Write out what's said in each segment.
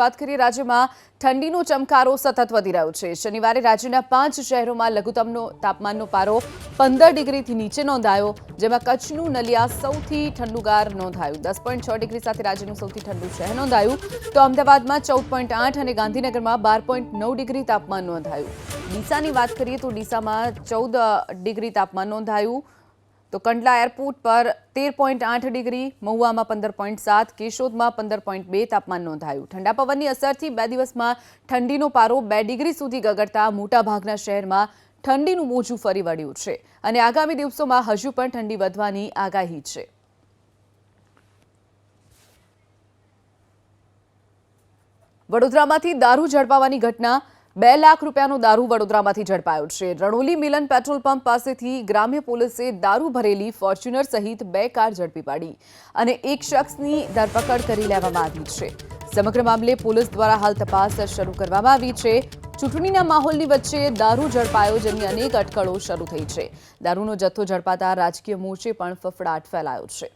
વાત કરીએ રાજ્યમાં ઠંડીનો ચમકારો સતત વધી રહ્યો છે. શનિવારે રાજ્યના પાંચ શહેરોમાં લઘુત્તમનો તાપમાનનો પારો પંદર ડિગ્રીથી નીચે નોંધાયો, જેમાં કચ્છનું નલિયા સૌથી ઠંડુગાર નોંધાયું. દસ પોઈન્ટ છ ડિગ્રી સાથે રાજ્યનું સૌથી ઠંડુ શહેર નોંધાયું. તો અમદાવાદમાં ચૌદ પોઈન્ટ આઠ અને ગાંધીનગરમાં બાર પોઈન્ટ નવ ડિગ્રી તાપમાન નોંધાયું. ડીસાની વાત કરીએ તો ડીસામાં ચૌદ ડિગ્રી તાપમાન નોંધાયું. તો કંડલા એરપોર્ટ પર તેર પોઈન્ટ આઠ ડિગ્રી, મહુવામાં પંદર પોઈન્ટ સાત, કેશોદમાં પંદર પોઈન્ટ બે તાપમાન નોંધાયું. ઠંડા પવનની અસરથી બે દિવસમાં ઠંડીનો પારો બે ડિગ્રી સુધી ગગડતા મોટાભાગના શહેરમાં ઠંડીનું મોજું ફરી વળ્યું છે અને આગામી દિવસોમાં હજુ પણ ઠંડી વધવાની આગાહી છે. વડોદરામાંથી દારૂ ઝડપાવાની ઘટના બે લાખ રૂપિયાનો દારૂ વડોદરામાંથી ઝડપાયો છે. રણોલી મિલન પેટ્રોલ પંપ પાસેથી ગ્રામ્ય પોલીસે દારૂ ભરેલી ફોર્ચ્યુનર સહિત બે કાર ઝડપી પાડી અને એક શખ્સની ધરપકડ કરી લેવામાં આવી છે. સમગ્ર મામલે પોલીસ દ્વારા હાલ તપાસ શરૂ કરવામાં આવી છે. ચૂંટણીના માહોલની વચ્ચે દારૂ ઝડપાયો જેની અનેક અટકળો શરૂ થઈ છે. દારૂનો જથ્થો ઝડપાતા રાજકીય મોરચે પણ ફફડાટ ફેલાયો છે.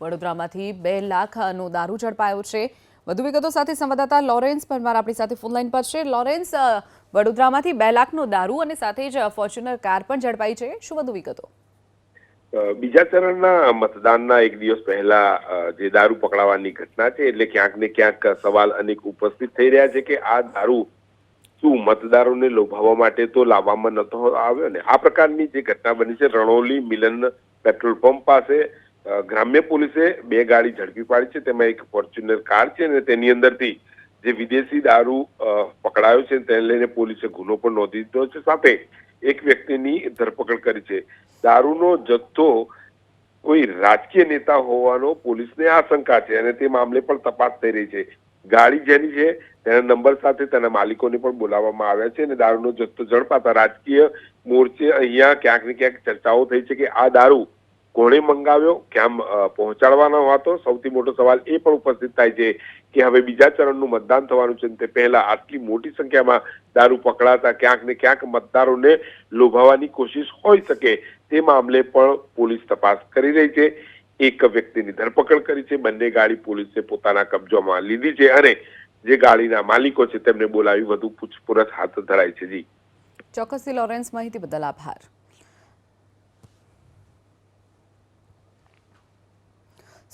વડોદરામાંથી બે લાખનો દારૂ ઝડપાયો છે. વધુ વિગતો સાથે સંવાદદાતા લોરેન્સ પરમાર આપણી સાથે ફોનલાઈન પર છે. લોરેન્સ વડોદરામાંથી બે લાખનો દારૂ અને સાથે જ ફોર્ચ્યુનર કાર પણ ઝડપાઈ છે. શું વધુ વિગતો? બીજા ચરણના મતદાનના એક દિવસ પહેલા જે દારૂ પકડાવાની ઘટના છે, એટલે ક્યાંક ને ક્યાંક સવાલ અનેક ઉપસ્થિત થઈ રહ્યા છે કે આ દારૂ શું મતદારોને લોભાવવા માટે તો લાવવામાં નતો આવ્યો ને? આ પ્રકારની જે ઘટના બની છે, રણોલી મિલન પેટ્રોલ પંપ પાસે ગ્રામ્ય પોલીસે બે ગાડી ઝડપી પાડી છે. તેમાં એક ફોર્ચ્યુનર કાર છે અને તેની અંદરથી જે વિદેશી દારૂ પકડાયો છે તેને લઈને પોલીસે ગુનો પણ નોંધી દીધો છે. સાથે એક વ્યક્તિની ધરપકડ કરી છે. દારૂનો જથ્થો કોઈ રાજકીય નેતા હોવાનો પોલીસને આશંકા છે અને તે મામલે પણ તપાસ થઈ રહી છે. ગાડી જેની છે તેના નંબર સાથે તેના માલિકોને પણ બોલાવવામાં આવ્યા છે અને દારૂનો જથ્થો ઝડપાતા રાજકીય મોરચે અહીંયા ક્યાંક ને ક્યાંક ચર્ચાઓ થઈ છે કે આ દારૂ કોણે મંગાવ્યો ક્યાં પહોંચાડવાનો હતો. સૌથી મોટો સવાલ એ પણ ઉપસ્થિત થાય છે કે હવે બીજા ચરણનું મતદાન થવાનું છે તે પહેલા આટલી મોટી સંખ્યામાં દારૂ પકડાતા ક્યાંક ને ક્યાંક મતદારોને લોભાવવાની કોશિશ હોઈ શકે તે મામલે પણ પોલીસ તપાસ કરી રહી છે. એક વ્યક્તિની ધરપકડ કરી છે. બંને ગાડી પોલીસે પોતાના કબજામાં લીધી છે અને જે ગાડીના માલિકો છે તેમને બોલાવી વધુ પૂછપરછ હાથ ધરાઈ છે. જી. ચોક્કસથી લોરેન્સ, માહિતી બદલ આભાર.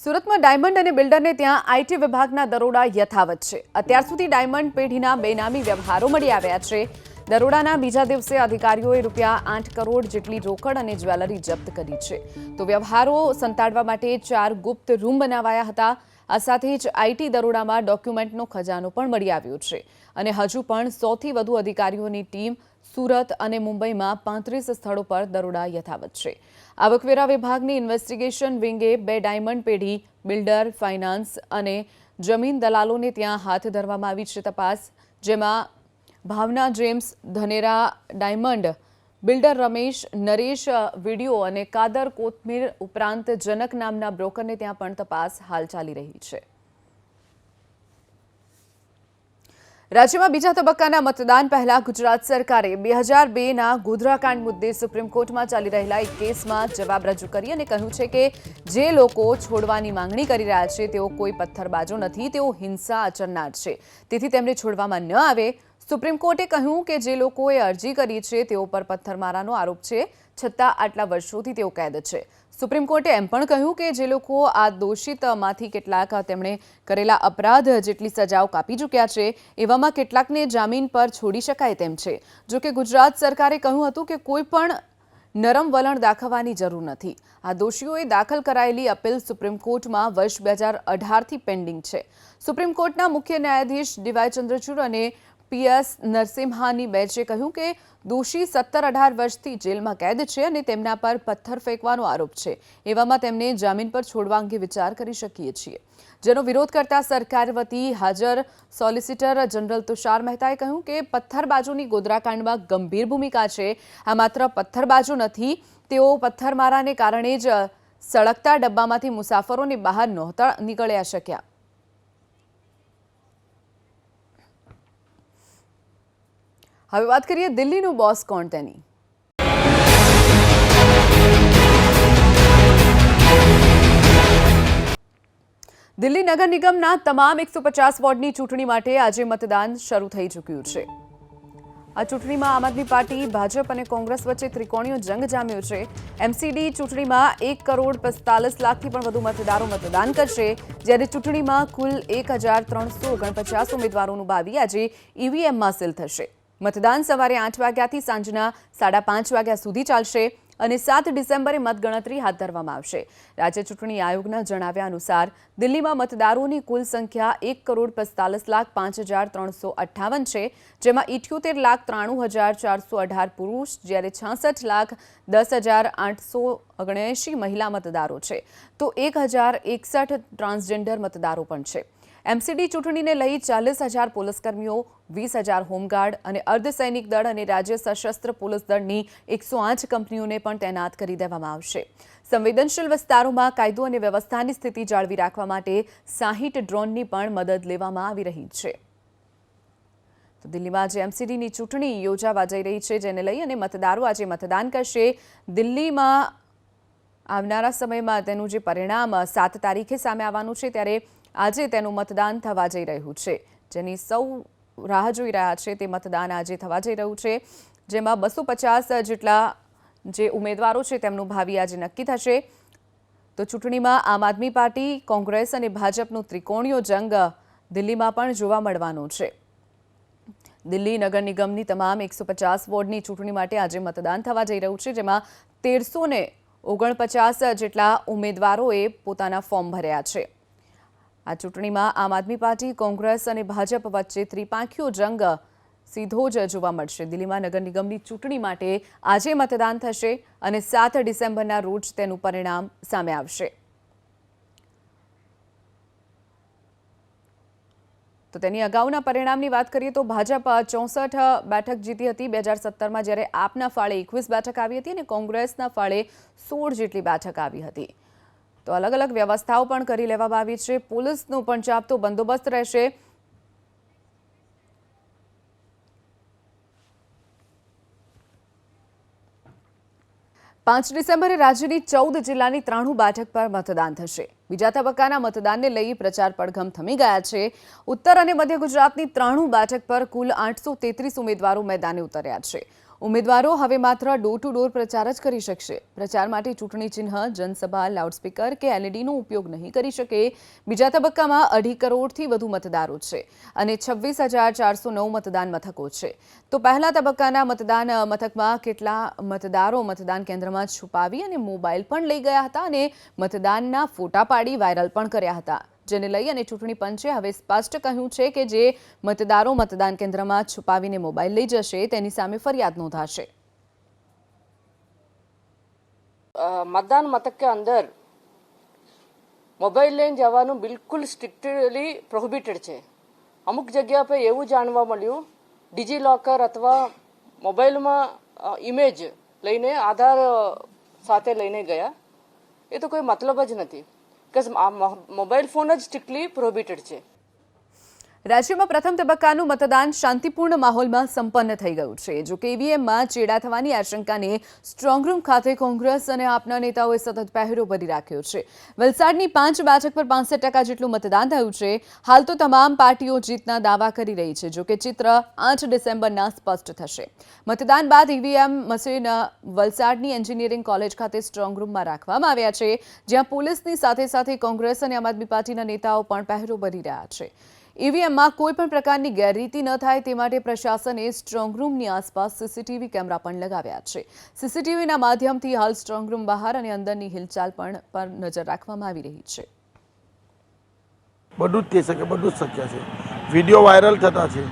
સુરતમાં ડાયમંડ અને બિલ્ડરને ત્યાં આઈટી વિભાગના દરોડા યથાવત છે. અત્યાર સુધી ડાયમંડ પેઢીના બેનામી વ્યવહારો મળી આવ્યા છે. દરોડાના બીજા દિવસે અધિકારીઓએ રૂપિયા આઠ કરોડ જેટલી રોકડ અને જ્વેલરી જપ્ત કરી છે. તો વ્યવહારો સંતાડવા માટે ચાર ગુપ્ત રૂમ બનાવાયા હતા. આ સાથે જ આઈટી દરોડામાં ડોક્યુમેન્ટનો ખજાનો પણ મળી આવ્યો છે. અને હજુ પણ સૌથી વધુ અધિકારીઓની ટીમ સુરત અને મુંબઈમાં પાંત્રીસ સ્થળો પર દરોડા યથાવત છે. આવકવેરા વિભાગની ઇન્વેસ્ટિગેશન વિંગે બે ડાયમંડ પેઢી, બિલ્ડર, ફાઇનાન્સ અને જમીન દલાલોને ત્યાં હાથ ધરવામાં આવી છે તપાસ, જેમાં Bhavna James, Dhanera diamond, builder Ramesh, Naresh, video અને કાદર કોથમીર ઉપરાંત જનક નામના બ્રોકરને ત્યાં પણ તપાસ હાલ ચાલી રહી છે. રાજ્યમાં બીજા તબક્કાના મતદાન પહેલા ગુજરાત સરકારે બે હજાર બેના ગોધરાકાંડ મુદ્દે સુપ્રીમ કોર્ટમાં ચાલી રહેલા એક કેસમાં જવાબ રજૂ કરી અને કહ્યું છે કે જે લોકો છોડવાની માંગણી કરી રહ્યા છે, તેઓ કોઈ પથ્થરબાજો નથી, તેઓ હિંસા આચરનાર છે. તેથી તેમને છોડવામાં ન આવે. સુપ્રીમ કોર્ટે કહ્યું કે જે લોકોએ અરજી કરી છે, તેઓ પર પથ્થરમારાનો આરોપ છે, છતાં આટલા વર્ષોથી તેઓ કેદ છે. સુપ્રીમ કોર્ટે એમ પણ કહ્યું કે જે લોકો આ દોષિતમાંથી કેટલાક તેમણે કરેલા અપરાધ જેટલી સજાઓ કાપી ચૂક્યા છે, એવામાં કેટલાકને જામીન પર છોડી શકાય તેમ છે. જો કે ગુજરાત સરકારે કહ્યું હતું કે કોઈ પણ નરમ વલણ દાખવવાની જરૂર નથી. આ દોષીઓએ દાખલ કરાયેલી અપીલ સુપ્રીમ કોર્ટમાં વર્ષ બે હજાર અઢારથી પેન્ડિંગ છે. સુપ્રીમ કોર્ટના મુખ્ય ન્યાયાધીશ ડીવાય ચંદ્રચૂડ અને પીએસ નરસિમ્હાની બેન્ચે કહ્યું કે દોષી સત્તર અઢાર વર્ષથી જેલમાં કેદ છે અને તેમના પર પથ્થર ફેંકવાનો આરોપ છે. એવામાં તેમને જામીન પર છોડવા અંગે વિચાર કરી શકીએ છીએ. જેનો વિરોધ કરતા સરકાર વતી હાજર સોલિસિટર જનરલ તુષાર મહેતાએ કહ્યું કે પથ્થરબાજોની ગોધરાકાંડમાં ગંભીર ભૂમિકા છે. આ માત્ર પથ્થરબાજો નથી, તેઓ પથ્થરમારાને કારણે જ સળગતા ડબ્બામાંથી મુસાફરોને બહાર નહોતા નીકળ્યા શક્યા. હવે વાત કરીએ દિલ્હીનું બોસ કોણ તેની? દિલ્હી નગર નિગમના તમામ એકસો પચાસ વોર્ડની ચૂંટણી માટે આજે મતદાન શરૂ થઈ ચૂક્યું છે. આ ચૂંટણીમાં આમ આદમી પાર્ટી, ભાજપ અને કોંગ્રેસ વચ્ચે ત્રિકોણીયો જંગ જામ્યો છે. એમસીડી ચૂંટણીમાં એક કરોડ પિસ્તાલીસ લાખથી પણ વધુ મતદારો મતદાન કરશે. જ્યારે ચૂંટણીમાં કુલ એક હજાર ત્રણસો ઓગણપચાસ ઉમેદવારોનું ભાવિ આજે ઈવીએમમાં સીલ થશે. મતદાન સવારે આઠ વાગ્યાથી સાંજના સાડા પાંચ વાગ્યા સુધી ચાલશે અને સાત ડિસેમ્બરે મતગણતરી હાથ ધરવામાં આવશે. રાજ્ય ચૂંટણી આયોગના જણાવ્યા અનુસાર દિલ્હીમાં મતદારોની કુલ સંખ્યા એક કરોડ પિસ્તાલીસ લાખ પાંચ હજાર ત્રણસો અઠ્ઠાવન છે, જેમાં ઇઠ્યોતેર લાખ ત્રાણું હજાર ચારસો અઢાર પુરુષ, જ્યારે છાસઠ લાખ દસ હજાર આઠસો ઓગણએંશી મહિલા મતદારો છે. તો એક હજાર એકસઠ ટ્રાન્સજેન્ડર મતદારો પણ છે. એમસીડી ચૂંટણીને લઈ ચાલીસ હજાર પોલીસકર્મીઓ, વીસ હજાર હોમગાર્ડ અને અર્ધસૈનિક દળ અને રાજ્ય સશસ્ત્ર પોલીસ દળની એકસો આઠ કંપનીઓને પણ તૈનાત કરી દેવામાં આવશે. સંવેદનશીલ વિસ્તારોમાં કાયદો અને વ્યવસ્થાની સ્થિતિ જાળવી રાખવા માટે સાહીઠ ડ્રોનની પણ મદદ લેવામાં આવી રહી છે. તો દિલ્હીમાં આજે એમસીડીની ચૂંટણી યોજાવા જઈ રહી છે, જેને લઈ અને મતદારો આજે મતદાન કરશે. દિલ્હીમાં આવનારા સમયમાં તેનું જે પરિણામ સાત તારીખે સામે આવવાનું છે, ત્યારે આજે તેનું મતદાન થવા જઈ રહ્યું છે. જેની સૌ રાહ જોઈ રહ્યા છે તે મતદાન આજે થવા જઈ રહ્યું છે. જેમાં બસો પચાસ જેટલા જે ઉમેદવારો છે તેમનું ભાવિ આજે નક્કી થશે. તો ચૂંટણીમાં આમ આદમી પાર્ટી, કોંગ્રેસ અને ભાજપનું ત્રિકોણીયો જંગ દિલ્હીમાં પણ જોવા મળવાનો છે. દિલ્હી નગર નિગમની તમામ એકસો પચાસ વોર્ડની ચૂંટણી માટે આજે મતદાન થવા જઈ રહ્યું છે. જેમાં તેરસો ઓગણપચાસ જેટલા ઉમેદવારોએ પોતાના ફોર્મ ભર્યા છે. આ ચૂંટણીમાં આમ આદમી પાર્ટી, કોંગ્રેસ અને ભાજપ વચ્ચે ત્રિપાંખીયો જંગ સીધો જ જોવા મળશે. દિલ્હીમાં નગર નિગમની ચૂંટણી માટે આજે મતદાન થશે અને સાત ડિસેમ્બરના રોજ તેનું પરિણામ સામે આવશે. તો તેની અગાઉના પરિણામની વાત કરીએ તો ભાજપ ચોસઠ બેઠક જીતી હતી. બે હજાર સત્તરમાં જ્યારે આપના ફાળે એકવીસ બેઠક આવી હતી અને કોંગ્રેસના ફાળે સોળ જેટલી બેઠક આવી હતી. તો અલગ અલગ વ્યવસ્થાઓ પણ કરી લેવામાં આવી છે. પોલીસનો પણ ચાપતો બંદોબસ્ત રહેશે. પાંચ ડિસેમ્બરે રાજ્યની ચૌદ જિલ્લાની ત્રાણું બેઠક પર મતદાન થશે. બીજા તબક્કાના મતદાનને લઈ પ્રચાર પડઘમ થમી ગયા છે. ઉત્તર અને મધ્ય ગુજરાતની ત્રાણું બેઠક પર કુલ આઠસો તેત્રીસ ઉમેદવારો મેદાને ઉતર્યા છે. ઉમેદવારો હવે માત્ર ડોર ટુ ડોર પ્રચાર જ કરી શકશે. પ્રચાર માટે ચૂંટણી ચિહ્ન, જનસભા, લાઉડસ્પીકર કે એલઈડીનો ઉપયોગ નહીં કરી શકે. બીજા તબક્કામાં અઢી કરોડથી વધુ મતદારો છે અને છવ્વીસ હજાર ચારસો નવ મતદાન મથકો છે. તો પહેલા તબક્કાના મતદાન મથકમાં કેટલા મતદારો મતદાન કેન્દ્રમાં છુપાવી અને મોબાઈલ પણ લઈ ગયા હતા અને મતદાનના ફોટા પાડી વાયરલ પણ કર્યા હતા. જેને લઈ અને ચૂંટણી પંચે હવે સ્પષ્ટ કહ્યું છે કે જે મતદારો મતદાન કેન્દ્રમાં છુપાવીને મોબાઈલ લઈ જશે, તેની સામે ફરિયાદ નોંધાશે. મતદાન મથક કે અંદર મોબાઈલ લઈને જવાનું બિલકુલ સ્ટ્રિક્ટલી પ્રોહિબિટેડ છે. અમુક જગ્યા પર એવું જાણવા મળ્યું ડિજી લોકર અથવા મોબાઈલમાં ઇમેજ લઈને આધાર સાથે લઈને ગયા. એ તો કોઈ મતલબ જ નથી. બિકોઝ મોબાઈલ ફોન જ સ્ટ્રિક્ટલી પ્રોહિબિટેડ છે. રાજ્યમાં પ્રથમ તબક્કાનું મતદાન શાંતિપૂર્ણ માહોલમાં સંપન્ન થઈ ગયું છે. જો કે ઈવીએમમાં ચેડા થવાની આશંકાને સ્ટ્રોંગરૂમ ખાતે કોંગ્રેસ અને આપના નેતાઓએ સતત પહેરો ભરી રાખ્યો છે. વલસાડની પાંચ બેઠક પર પાંસઠ ટકા જેટલું મતદાન થયું છે. હાલ તો તમામ પાર્ટીઓ જીતના દાવા કરી રહી છે. જો કે ચિત્ર આઠ ડિસેમ્બરના સ્પષ્ટ થશે. મતદાન બાદ ઈવીએમ મશીન વલસાડની એન્જિનિયરિંગ કોલેજ ખાતે સ્ટ્રોંગરૂમમાં રાખવામાં આવ્યા છે, જ્યાં પોલીસની સાથે સાથે કોંગ્રેસ અને આમ આદમી પાર્ટીના નેતાઓ પણ પહેરો ભરી રહ્યા છે. ઈવીએમમાં કોઈ પણ પ્રકારની ગેરરીતિ ન થાય તે માટે પ્રશાસને સ્ટ્રોંગરૂમની આસપાસ સીસીટીવી કેમેરા પણ લગાવ્યા છે. સીસીટીવીના માધ્યમથી હાલ સ્ટ્રોંગરૂમ બહાર અને અંદરની હિલચાલ પણ પર નજર રાખવામાં આવી રહી છે. બધું જ થઈ શકે, બધું જ શક્ય છે. વીડિયો વાયરલ થતા છે.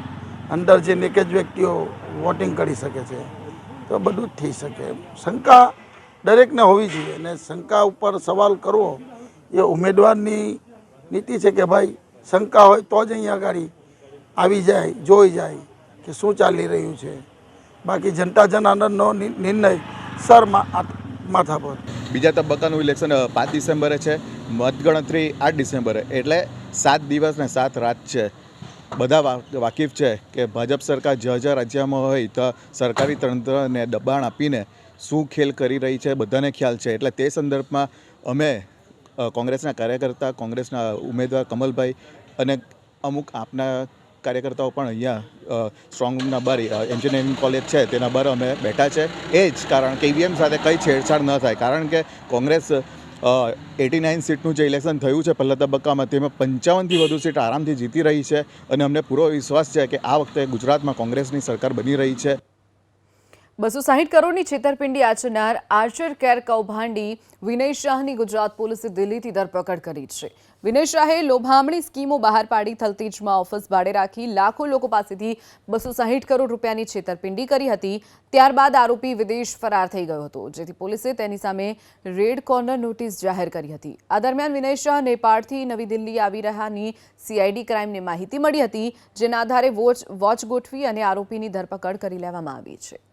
અંદર જે નેકેજ વ્યક્તિઓ વોટિંગ કરી શકે છે. તો બધું જ થઈ શકે. શંકા દરેકને હોવી જોઈએ અને શંકા ઉપર સવાલ કરવો એ ઉમેદવારની નીતિ છે કે ભાઈ શંકા હોય તો જ અહીંયા આગળ આવી જાય, જોઈ જાય કે શું ચાલી રહ્યું છે. બાકી જનતા જન આનંદનો નિર્ણય સર માથા પર. બીજા તબક્કાનું ઇલેક્શન પાંચ ડિસેમ્બરે છે. મતગણતરી આઠ ડિસેમ્બરે. એટલે સાત દિવસ ને સાત રાત છે. બધા વાકેફ છે કે ભાજપ સરકાર જ્યાં જ્યાં રાજ્યમાં હોય તો સરકારી તંત્રને દબાણ આપીને શું ખેલ કરી રહી છે, બધાને ખ્યાલ છે. એટલે તે સંદર્ભમાં અમે કોંગ્રેસના કાર્યકર્તા, કોંગ્રેસના ઉમેદવાર કમલભાઈ અને અમુક આપના કાર્યકર્તાઓ પણ અહીંયા સ્ટ્રોંગ રૂમના બાર એન્જિનિયરિંગ કોલેજ છે, તેના બાર અમે બેઠા છે. એ જ કારણ કે ઈવીએમ સાથે કંઈ છેડછાડ ન થાય. કારણ કે કોંગ્રેસ એટી નાઇન સીટનું જે ઇલેક્શન થયું છે પહેલા તબક્કામાં, તેમાં પંચાવનથી વધુ સીટ આરામથી જીતી રહી છે અને અમને પૂરો વિશ્વાસ છે કે આ વખતે ગુજરાતમાં કોંગ્રેસની સરકાર બની રહી છે. બસો સાહીઠ કરોડની છેતરપિંડી આચરનાર આર્ચર કેર કૌભાંડી વિનય શાહની ગુજરાત પોલીસે દિલ્હીથી ધરપકડ કરી છે. વિનય શાહે લોભામણી સ્કીમો બહાર પાડી થલતેજમાં ઓફિસ ભાડે રાખી, લાખો લોકો પાસેથી બસો સાહીઠ કરોડ રૂપિયાની છેતરપિંડી કરી હતી. ત્યારબાદ આરોપી વિદેશ ફરાર થઈ ગયો હતો, જેથી પોલીસે તેની સામે રેડ કોર્નર નોટિસ જાહેર કરી હતી. આ દરમિયાન વિનય શાહ નેપાળથી નવી દિલ્હી આવી રહ્યાની સીઆઈડી ક્રાઇમને માહિતી મળી હતી, જેના આધારે વોચ વોચ ગોઠવી અને આરોપીની ધરપકડ કરી લેવામાં આવી છે.